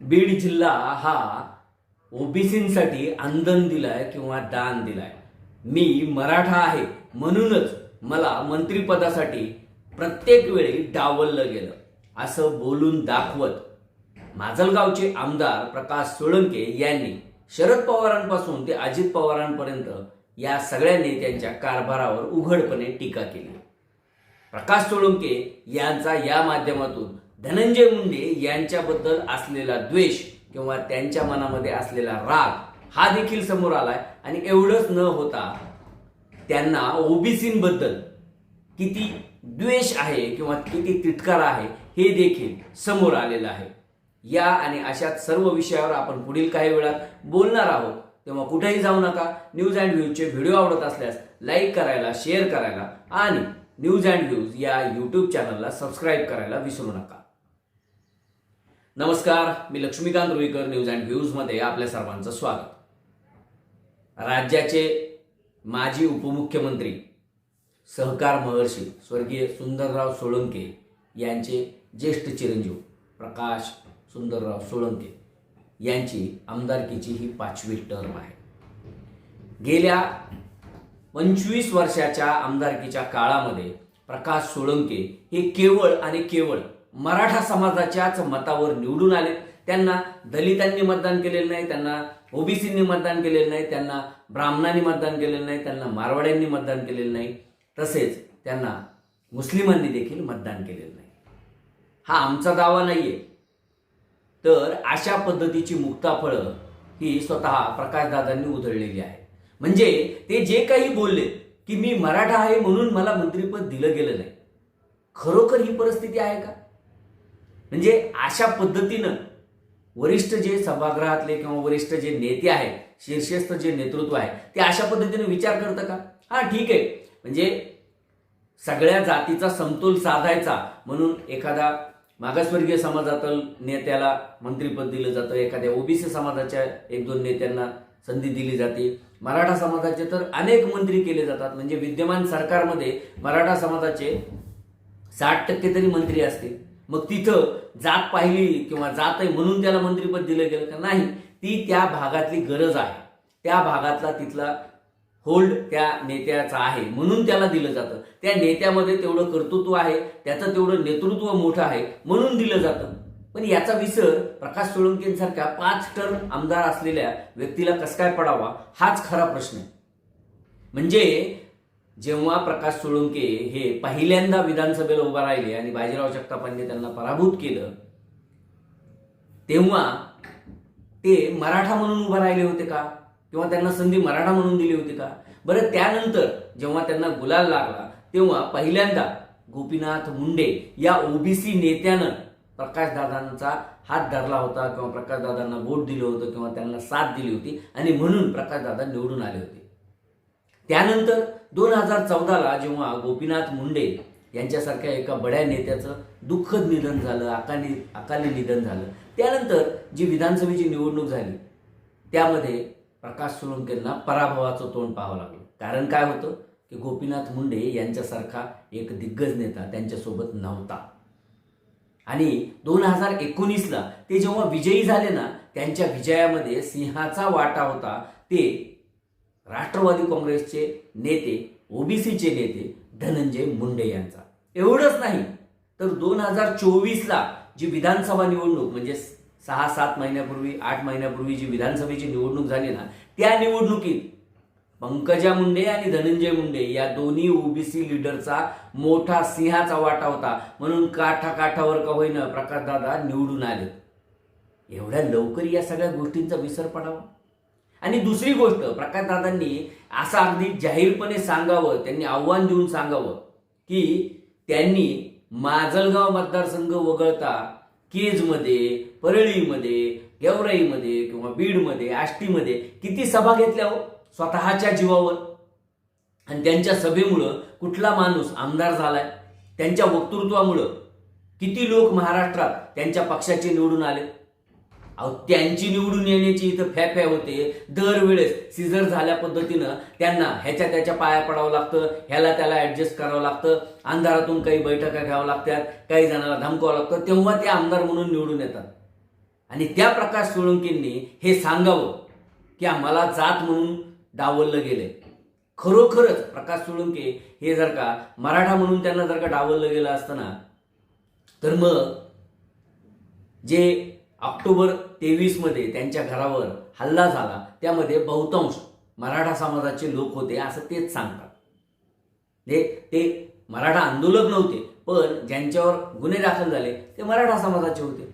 बीड जिल्हा हा ओबीसीसाठी अंधन दिलाय किंवा दान दिलाय. मी मराठा आहे म्हणूनच मला मंत्रिपदासाठी प्रत्येक वेळी डावललं गेलं. असं बोलून दाखवत माजलगावचे आमदार प्रकाश सोळंके यांनी शरद पवारांपासून ते अजित पवारांपर्यंत या सगळ्या नेत्यांच्या कारभारावर उघडपणे टीका केली. प्रकाश सोळंके यांचा या माध्यमातून धनंजय मुंडे यांच्याबद्दल असलेला द्वेष किंवा त्यांच्या मनामध्ये असलेला राग हा देखील समोर आलाय. आणि एवढंच न होता त्यांना ओबीसींबद्दल किती द्वेष आहे किंवा किती तिटकारा आहे हे देखील समोर आलेलं आहे. या आणि अशाच सर्व विषयावर आपण पुढील काही वेळात बोलणार आहोत. तेव्हा कुठेही जाऊ नका. न्यूज अँड व्ह्यूजचे व्हिडिओ आवडत असल्यास लाईक करायला शेअर करायला आणि न्यूज अँड व्ह्यूज या यूट्यूब चॅनलला सबस्क्राईब करायला विसरू नका. नमस्कार मी लक्ष्मीकांत रुईकर न्यूज अँड व्ह्यूजमध्ये आपल्या सर्वांचं स्वागत. राज्याचे माजी उपमुख्यमंत्री सहकार महर्षी स्वर्गीय सुंदरराव सोळंके यांचे ज्येष्ठ चिरंजीव प्रकाश सुंदरराव सोळंके यांची आमदारकीची ही पाचवी टर्म आहे. गेल्या पंचवीस वर्षाच्या आमदारकीच्या काळामध्ये प्रकाश सोळंके हे केवळ आणि केवळ मराठा समाजाच्याच मतावर निवडून आले. त्यांना दलितांनी मतदान केलेलं नाही त्यांना ओबीसींनी मतदान केलेलं नाही त्यांना ब्राह्मणांनी मतदान केलेलं नाही त्यांना मारवाड्यांनी मतदान केलेलं नाही. तसेच त्यांना मुस्लिमांनी देखील मतदान केलेलं नाही. हा आमचा दावा आहे तर अशा पद्धतीची मुक्ताफळं ही स्वतः प्रकाशदादांनी उधळलेली आहे म्हणजे ते जे काही बोलले की मी मराठा आहे म्हणून मला मंत्रिपद दिलं गेलं नाही. खरोखर ही परिस्थिती आहे का? म्हणजे अशा पद्धतीनं वरिष्ठ जे सभागृहातले किंवा वरिष्ठ जे नेते आहेत शीर्षस्थ जे नेतृत्व आहे ते अशा पद्धतीने विचार करतं का? हा ठीक आहे. म्हणजे सगळ्या जातीचा समतोल साधायचा म्हणून एखादा मागासवर्गीय समाजातील नेत्याला मंत्रीपद दिलं जातं एखाद्या ओबीसी समाजाच्या एक दोन नेत्यांना संधी दिली जाते. मराठा समाजाचे तर अनेक मंत्री केले जातात. म्हणजे विद्यमान सरकारमध्ये मराठा समाजाचे साठ टक्के तरी मंत्री असतील. मग तिथं जात पाहिली किंवा जात आहे म्हणून त्याला मंत्रिपद दिलं गेलं का नाही ती त्या भागातली गरज आहे. त्या भागातला तिथला होल्ड त्या नेत्याचा आहे म्हणून त्याला दिलं जातं. त्या नेत्यामध्ये तेवढं कर्तृत्व आहे त्याचं तेवढं नेतृत्व मोठं आहे म्हणून दिलं जातं. पण याचा विसर प्रकाश सोळंकेंसारख्या पाच टर्म आमदार असलेल्या व्यक्तीला कस काय पडावा हाच खरा प्रश्न आहे. म्हणजे जेव्हा प्रकाश सोळुंके हे पहिल्यांदा विधानसभेला उभा राहिले आणि बाजीराव जगतापांनी त्यांना पराभूत केलं तेव्हा ते मराठा म्हणून उभा राहिले होते का? किंवा त्यांना संधी मराठा म्हणून दिली होती का? बरं त्यानंतर जेव्हा त्यांना गुलाल लागला तेव्हा पहिल्यांदा गोपीनाथ मुंडे या ओबीसी नेत्यानं प्रकाशदादांचा हात धरला होता किंवा प्रकाशदादांना वोट दिलं होतं किंवा त्यांना साथ दिली होती आणि म्हणून प्रकाशदादा निवडून आले होते. त्यानंतर दोन हजार चौदाला जेव्हा गोपीनाथ मुंडे यांच्यासारख्या एका बड्या नेत्याचं दुःखद निधन झालं अकाली अकाली निधन झालं त्यानंतर जी विधानसभेची निवडणूक झाली त्यामध्ये प्रकाश सोळंकेंना पराभवाचं तोंड पाहावं लागलं. कारण काय होतं की गोपीनाथ मुंडे यांच्यासारखा एक दिग्गज नेता त्यांच्यासोबत नव्हता. आणि दोन हजार एकोणीसला ते जेव्हा विजयी झाले ना त्यांच्या विजयामध्ये सिंहाचा वाटा होता ते राष्ट्रवादी काँग्रेसचे नेते ओबीसीचे नेते धनंजय मुंडे यांचा. एवढंच नाही तर दोन हजार चोवीसला जी विधानसभा निवडणूक म्हणजे सहा सात महिन्यापूर्वी आठ महिन्यापूर्वी जी विधानसभेची निवडणूक झाली ना त्या निवडणुकीत पंकजा मुंडे आणि धनंजय मुंडे या दोन्ही ओबीसी लीडरचा मोठा सिंहाचा वाटा होता. म्हणून काठा काठावर का होईना प्रकाशदादा निवडून आले एवढ्या लवकर या सगळ्या गोष्टींचा विसर पडावा. आणि दुसरी गोष्ट प्रकाशदादांनी असं अगदी जाहीरपणे सांगावं त्यांनी आव्हान देऊन सांगावं की त्यांनी माजलगाव मतदारसंघ वगळता केजमध्ये परळीमध्ये गेवराईमध्ये किंवा बीडमध्ये आष्टीमध्ये किती सभा घेतल्या हो? स्वतःच्या जीवावर. आणि त्यांच्या सभेमुळं कुठला माणूस आमदार झालाय? त्यांच्या वक्तृत्वामुळं किती लोक महाराष्ट्रात त्यांच्या पक्षाचे निवडून आले? अहो त्यांची निवडून येण्याची इथं फॅफॅ होते. दरवेळेस सिझर झाल्या पद्धतीनं त्यांना ह्याच्या त्याच्या पाया पडावं लागतं ह्याला त्याला ऍडजस्ट करावं लागतं अंधारातून काही बैठका घ्यावं लागतात काही जणांना धमकावं लागतं तेव्हा ते आमदार म्हणून निवडून येतात. आणि त्या प्रकाश सोळंकींनी हे सांगावं की आम्हाला जात म्हणून डावललं गेलंय. खरोखरच प्रकाश सोळंके हे जर का मराठा म्हणून त्यांना जर का डावललं गेलं असतं ना तर मग जे ऑक्टोबर तेवीसमध्ये त्यांच्या घरावर हल्ला झाला. त्यामध्ये बहुतांश मराठा समाजाचे लोक होते असं तेच सांगतात. ते ते मराठा आंदोलक नव्हते पण ज्यांच्यावर गुन्हे दाखल झाले ते मराठा समाजाचे होते.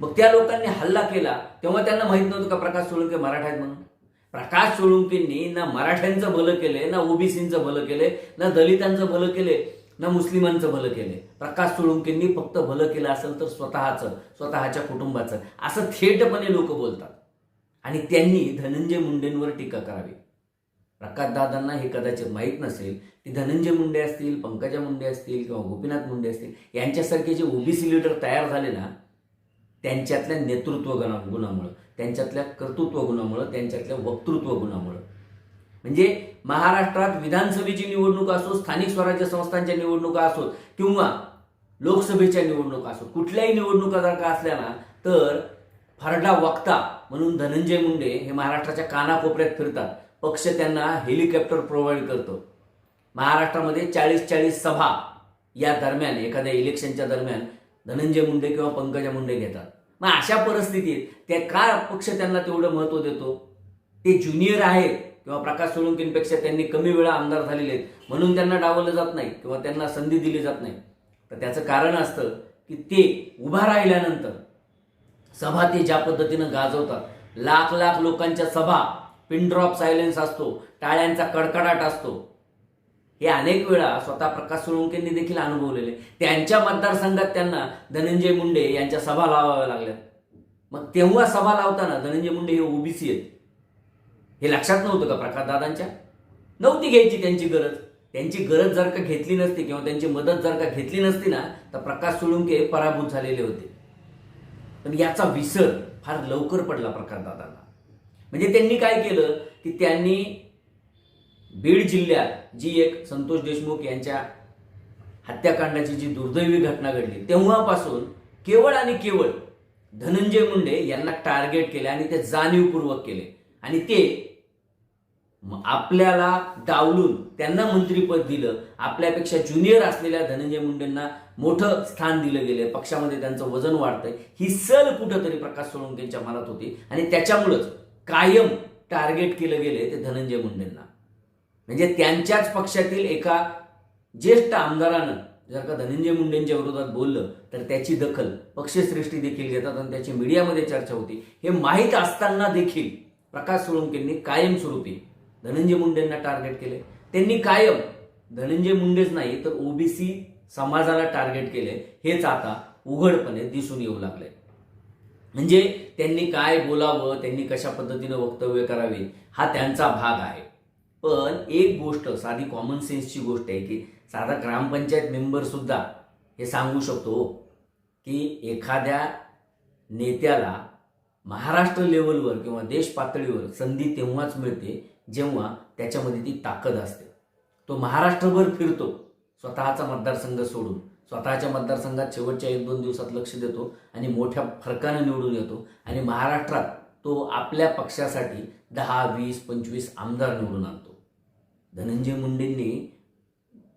मग त्या लोकांनी हल्ला केला तेव्हा त्यांना माहीत नव्हतं का प्रकाश सोळंके मराठा आहेत म्हणून? प्रकाश सोळंकेंनी ना मराठ्यांचं भलं केलंय ना ओबीसींचं भलं केलंय ना दलितांचं भलं केलंय. ना मुस्लिमांचं भलं केलंय. प्रकाश सोळुंकेंनी फक्त भलं केलं असेल तर स्वतःचं स्वतःच्या कुटुंबाचं. असं थेटपणे लोक बोलतात. आणि त्यांनी धनंजय मुंडेंवर टीका करावी. प्रकाशदादांना हे कदाचित माहीत नसेल की धनंजय मुंडे असतील पंकजा मुंडे असतील किंवा गोपीनाथ मुंडे असतील यांच्यासारखे जे ओबीसी लीडर तयार झाले ना त्यांच्यातल्या नेतृत्व गुणा गुणामुळं त्यांच्यातल्या कर्तृत्व गुणामुळं त्यांच्यातल्या वक्तृत्व गुणामुळं म्हणजे महाराष्ट्रात विधानसभेची निवडणूक असो स्थानिक स्वराज्य संस्थांच्या निवडणुका असोत किंवा लोकसभेच्या निवडणुका असो कुठल्याही निवडणुका जर का असल्या ना तर फरडा वक्ता म्हणून धनंजय मुंडे हे महाराष्ट्राच्या कानाकोपऱ्यात फिरतात. पक्ष त्यांना हेलिकॉप्टर प्रोव्हाइड करतो. महाराष्ट्रामध्ये चाळीस चाळीस सभा या दरम्यान एखाद्या इलेक्शनच्या दरम्यान धनंजय मुंडे किंवा पंकजा मुंडे घेतात. मग अशा परिस्थितीत त्या का पक्ष त्यांना तेवढं महत्त्व देतो? ते ज्युनियर आहेत. किंवा प्रकाश सोळंकींपेक्षा त्यांनी कमी वेळा आमदार झालेले आहेत म्हणून त्यांना डावलं जात नाही किंवा त्यांना संधी दिली जात नाही. तर त्याचं कारण असतं की ते उभा राहिल्यानंतर सभा ते ज्या पद्धतीनं गाजवतात लाख लाख लोकांच्या सभा पिन ड्रॉप सायलेन्स असतो टाळ्यांचा कडकडाट असतो. हे अनेक वेळा स्वतः प्रकाश सोळंकेंनी देखील अनुभवलेले. त्यांच्या मतदारसंघात त्यांना धनंजय मुंडे यांच्या सभा लावाव्या लागल्या मग तेव्हा सभा लावताना धनंजय मुंडे हे ओबीसी आहेत. हे लक्षात नव्हतं का प्रकाशदादांच्या नव्हती घ्यायची त्यांची गरज. त्यांची गरज जर का घेतली नसती किंवा त्यांची मदत जर का घेतली नसती ना तर प्रकाश सोळुंके पराभूत झालेले होते. पण याचा विसर फार लवकर पडला प्रकाशदादांना म्हणजे त्यांनी काय केलं की त्यांनी बीड जिल्ह्यात जी एक संतोष देशमुख यांच्या हत्याकांडाची जी दुर्दैवी घटना घडली तेव्हापासून केवळ आणि केवळ धनंजय मुंडे यांना टार्गेट केले आणि ते जाणीवपूर्वक केले. आणि ते आपल्याला डावलून त्यांना मंत्रीपद दिलं आपल्यापेक्षा ज्युनियर असलेल्या धनंजय मुंडेंना मोठं स्थान दिलं गेलं पक्षामध्ये त्यांचं वजन वाढतंय. ही सल कुठंतरी प्रकाश सोळंकेंच्या मनात होती आणि त्याच्यामुळंच कायम टार्गेट केलं गेले ते धनंजय मुंडेंना. म्हणजे त्यांच्याच पक्षातील एका ज्येष्ठ आमदारानं जर का धनंजय मुंडेंच्या विरोधात बोललं तर त्याची दखल पक्षश्रेष्ठी देखील घेतात आणि त्याची मीडियामध्ये चर्चा होती. हे माहीत असताना देखील प्रकाश सोळंकेंनी कायमस्वरूपी धनंजय मुंडेंना टार्गेट केले. त्यांनी कायम धनंजय मुंडेच नाही तर ओबीसी समाजाला टार्गेट केले. हेच आता उघडपणे दिसून येऊ लागले. म्हणजे त्यांनी काय बोलावं त्यांनी कशा पद्धतीनं वक्तव्य करावे हा त्यांचा भाग आहे. पण एक गोष्ट साधी कॉमन सेन्सची गोष्ट आहे की साधा ग्रामपंचायत मेंबर सुद्धा हे सांगू शकतो की एखाद्या नेत्याला महाराष्ट्र लेवलवर किंवा देश पातळीवर संधी तेव्हाच मिळते जेव्हा त्याच्यामध्ये ती ताकद असते. तो महाराष्ट्रभर फिरतो. स्वतःचा मतदारसंघ सोडून. स्वतःच्या मतदारसंघात शेवटच्या एक दोन दिवसात लक्ष देतो आणि मोठ्या फरकानं निवडून येतो. आणि महाराष्ट्रात तो आपल्या पक्षासाठी दहा वीस पंचवीस आमदार निवडून आणतो. धनंजय मुंडेंनी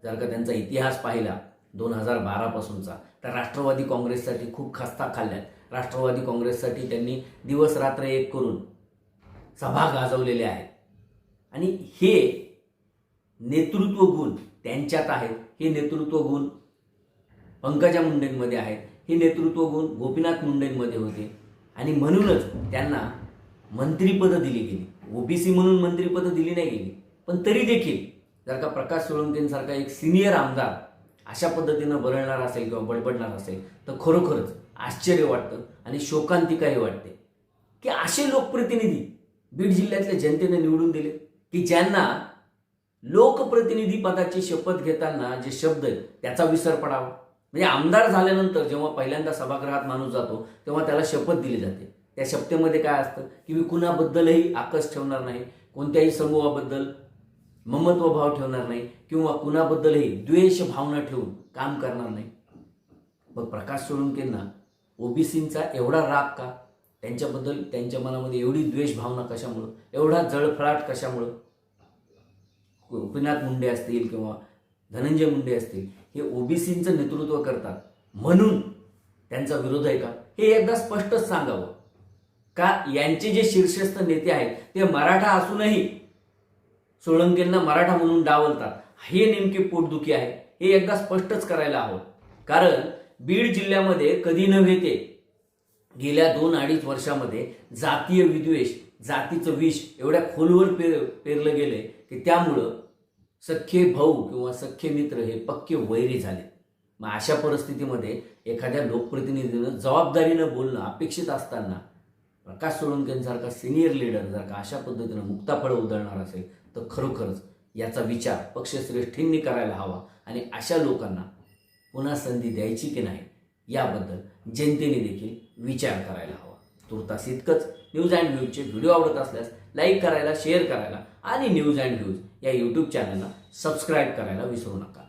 जर का त्यांचा इतिहास पाहिला दोन हजार बारापासूनचा तर राष्ट्रवादी काँग्रेससाठी खूप खस्ता खाल्ल्यात. राष्ट्रवादी काँग्रेससाठी त्यांनी दिवस रात्र एक करून सभा गाजवलेल्या आहेत. आणि हे नेतृत्व गुण त्यांच्यात आहेत. हे नेतृत्व गुण पंकजा मुंडेंमध्ये आहेत. हे नेतृत्व गुण गोपीनाथ मुंडेंमध्ये होते. आणि म्हणूनच त्यांना मंत्रिपदं दिली गेली. ओबीसी म्हणून मंत्रिपदं दिली नाही गेली. पण तरी देखील जर का प्रकाश सोळंकेंसारखा एक सिनियर आमदार अशा पद्धतीनं बरळणार असेल किंवा बडबडणार असेल तर खरोखरच आश्चर्य वाटतं आणि शोकांतिकाही वाटते. की असे लोकप्रतिनिधी बीड जिल्ह्यातल्या जनतेने निवडून दिले की ज्यांना लोकप्रतिनिधी पदाची शपथ घेताना जे शब्द आहेत त्याचा विसर पडावा. म्हणजे आमदार झाल्यानंतर जेव्हा पहिल्यांदा सभागृहात माणूस जातो तेव्हा त्याला शपथ दिली जाते. त्या शपथेमध्ये काय असतं? की मी कुणाबद्दलही आकस ठेवणार नाही कोणत्याही समूहाबद्दल ममत्व भाव ठेवणार नाही किंवा कुणाबद्दलही द्वेष भावना ठेवून काम करणार नाही. मग प्रकाश सोळंकेंना ओबीसींचा एवढा राग का? त्यांच्याबद्दल त्यांच्या मनामध्ये एवढी द्वेष भावना कशामुळं? एवढा जळफळाट कशामुळं? गोपीनाथ मुंडे असतील किंवा धनंजय मुंडे असतील हे ओबीसींचं नेतृत्व करतात. म्हणून त्यांचा विरोध आहे का? हे एकदा स्पष्टच सांगावं. का यांचे जे शीर्षस्थ नेते आहेत ते मराठा असूनही सोळंकेंना मराठा म्हणून डावलतात. हे नेमके पोटदुखी आहे. हे एकदा स्पष्टच करायला हवं. कारण बीड जिल्ह्यामध्ये कधी नव्हे ते गेल्या दोन अडीच वर्षामध्ये जातीय विद्वेष जातीचं विष एवढ्या खोलवर पेर पेरलं गेले की त्यामुळं सख्खे भाऊ किंवा सख्खे मित्र हे पक्के वैरी झाले. मग अशा परिस्थितीमध्ये एखाद्या लोकप्रतिनिधीनं जबाबदारीनं बोलणं अपेक्षित असताना प्रकाश सोळंकेंसारखा सिनियर लीडर जर का अशा पद्धतीनं मुक्ताफळं उधळणार असेल तर खरोखरच याचा विचार पक्षश्रेष्ठींनी करायला हवा आणि अशा लोकांना पुन्हा संधी द्यायची की नाही याबद्दल जनतेने देखील विचार करायला हवा. तुर्तास इतकंच. न्यूज अँड व्ह्यूजचे व्हिडिओ आवडत असल्यास लाईक करायला शेअर करायला आणि न्यूज अँड व्ह्यूज या यूट्यूब चॅनलला सबस्क्राईब करायला विसरू नका.